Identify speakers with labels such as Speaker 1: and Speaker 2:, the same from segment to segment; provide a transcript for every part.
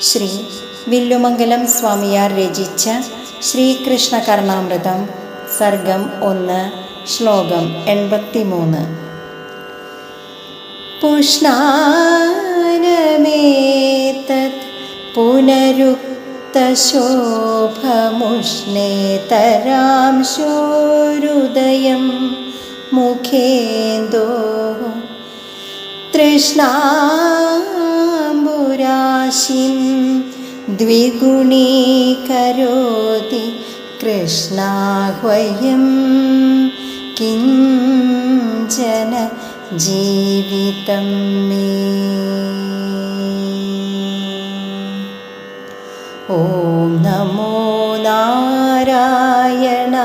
Speaker 1: ശ്രീ വില്ലുമംഗലം സ്വാമിയാർ രചിച്ച ശ്രീകൃഷ്ണ കർണാമൃതം സർഗം ഒന്ന് ശ്ലോകം എൺപത്തിമൂന്ന്. പുഷ്ണാനമേതത് പുനരുക്തശോഭമുഷ്ണേതരാം ശോരുദയം മുഖേന്ദോ. തൃഷ്ണാംബുരാശിം ദ്വിഗുണീകരോതി കൃഷ്ണാഹ്വയം കിഞ്ചന ജീവിതം മേ. ഓം നമോ नमो ഓം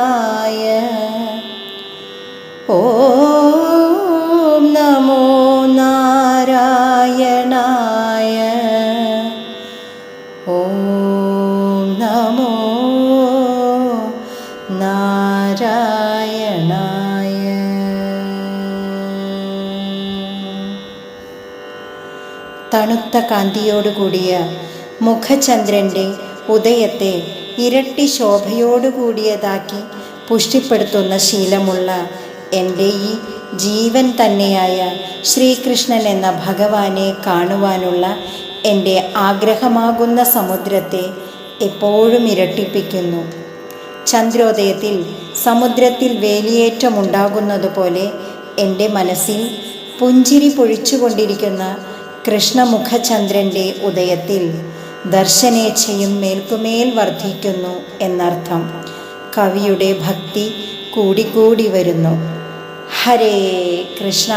Speaker 1: നാരായണായ. തണുത്ത കാന്തിയോടുകൂടിയ മുഖചന്ദ്രന്റെ ഉദയത്തെ ഇരട്ടി ശോഭയോടുകൂടിയതാക്കി പുഷ്ടിപ്പെടുത്തുന്ന ശീലമുള്ള എന്റെ ഈ ജീവൻ തന്നെയായ ശ്രീകൃഷ്ണൻ എന്ന ഭഗവാനെ കാണുവാനുള്ള എന്റെ ആഗ്രഹമാകുന്ന സമുദ്രത്തെ എപ്പോഴും ഇരട്ടിപ്പിക്കുന്നു. ചന്ദ്രോദയത്തിൽ സമുദ്രത്തിൽ വേലിയേറ്റമുണ്ടാകുന്നതുപോലെ എന്റെ മനസ്സിൽ പുഞ്ചിരി പൊഴിച്ചുകൊണ്ടിരിക്കുന്ന കൃഷ്ണമുഖചന്ദ്രന്റെ ഉദയത്തിൽ ദർശനേച്ഛയും മേൽക്കുമേൽ വർദ്ധിക്കുന്നു എന്നർത്ഥം. കവിയുടെ ഭക്തി കൂടിക്കൂടി വരുന്നു. ഹരേ കൃഷ്ണ.